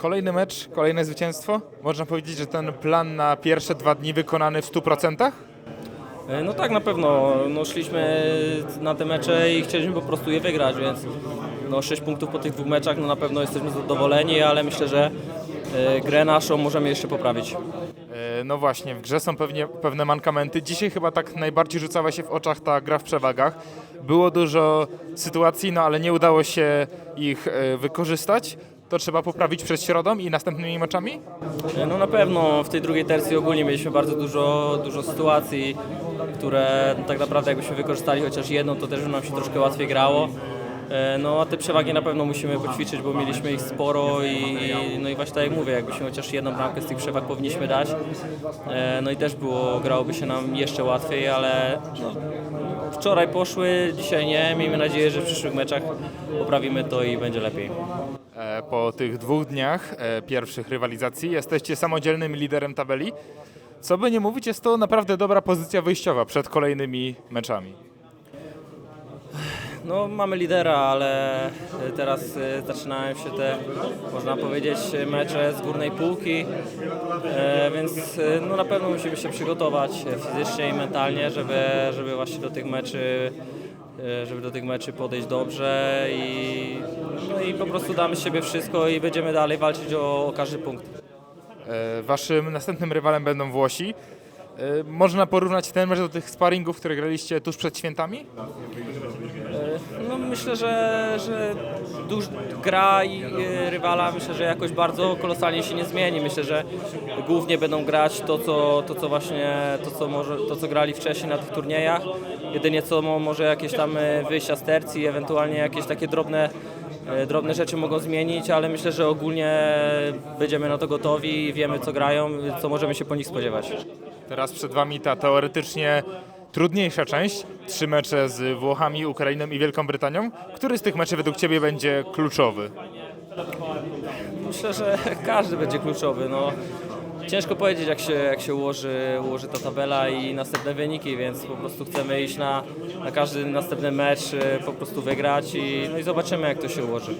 Kolejny mecz, kolejne zwycięstwo. Można powiedzieć, że ten plan na pierwsze dwa dni wykonany w 100%? E, No tak, na pewno. No, szliśmy na te mecze i chcieliśmy po prostu je wygrać, więc no, 6 punktów po tych dwóch meczach, no na pewno jesteśmy zadowoleni, ale myślę, że e, grę naszą możemy jeszcze poprawić. E, No właśnie, w grze są pewnie pewne mankamenty. Dzisiaj chyba tak najbardziej rzucała się w oczach ta gra w przewagach. Było dużo sytuacji, no ale nie udało się ich wykorzystać. To trzeba poprawić przed środą i następnymi meczami? E, No na pewno w tej drugiej tercji ogólnie mieliśmy bardzo dużo, dużo sytuacji, które tak naprawdę jakbyśmy wykorzystali chociaż jedną, to też nam się troszkę łatwiej grało. E, No a te przewagi na pewno musimy poćwiczyć, bo mieliśmy ich sporo i no i właśnie tak jak mówię, jakbyśmy chociaż jedną bramkę z tych przewag powinniśmy dać. E, No i też było, grałoby się nam jeszcze łatwiej, ale no, wczoraj poszły, dzisiaj nie. Miejmy nadzieję, że w przyszłych meczach poprawimy to i będzie lepiej. E, Po tych dwóch dniach pierwszych rywalizacji jesteście samodzielnym liderem tabeli. Co by nie mówić, jest to naprawdę dobra pozycja wyjściowa przed kolejnymi meczami. No, mamy lidera, ale y, teraz y, zaczynają się te, można powiedzieć, mecze z górnej półki, e, więc no, na pewno musimy się przygotować fizycznie i mentalnie, żeby, żeby właśnie do tych meczy żeby do tych meczy podejść dobrze i, no i po prostu damy z siebie wszystko i będziemy dalej walczyć o, o każdy punkt. E, Waszym następnym rywalem będą Włosi. E, Można porównać ten mecz do tych sparingów, które graliście tuż przed świętami? No myślę, że, że duż, gra i y, rywala myślę, że jakoś bardzo kolosalnie się nie zmieni. Myślę, że głównie będą grać to, co, to, co właśnie to co, może, to, co grali wcześniej na tych turniejach. Jedynie co mo, może jakieś tam y, wyjścia z tercji, ewentualnie jakieś takie drobne, y, drobne rzeczy mogą zmienić, ale myślę, że ogólnie będziemy na to gotowi i wiemy co grają, co możemy się po nich spodziewać. Teraz przed Wami ta teoretycznie trudniejsza część. Trzy mecze z Włochami, Ukrainą i Wielką Brytanią. Który z tych meczy według Ciebie będzie kluczowy? Myślę, że każdy będzie kluczowy. No, ciężko powiedzieć, jak się, jak się ułoży, ułoży ta tabela i następne wyniki, więc po prostu chcemy iść na, na każdy następny mecz, y, po prostu wygrać i, no i zobaczymy, jak to się ułoży.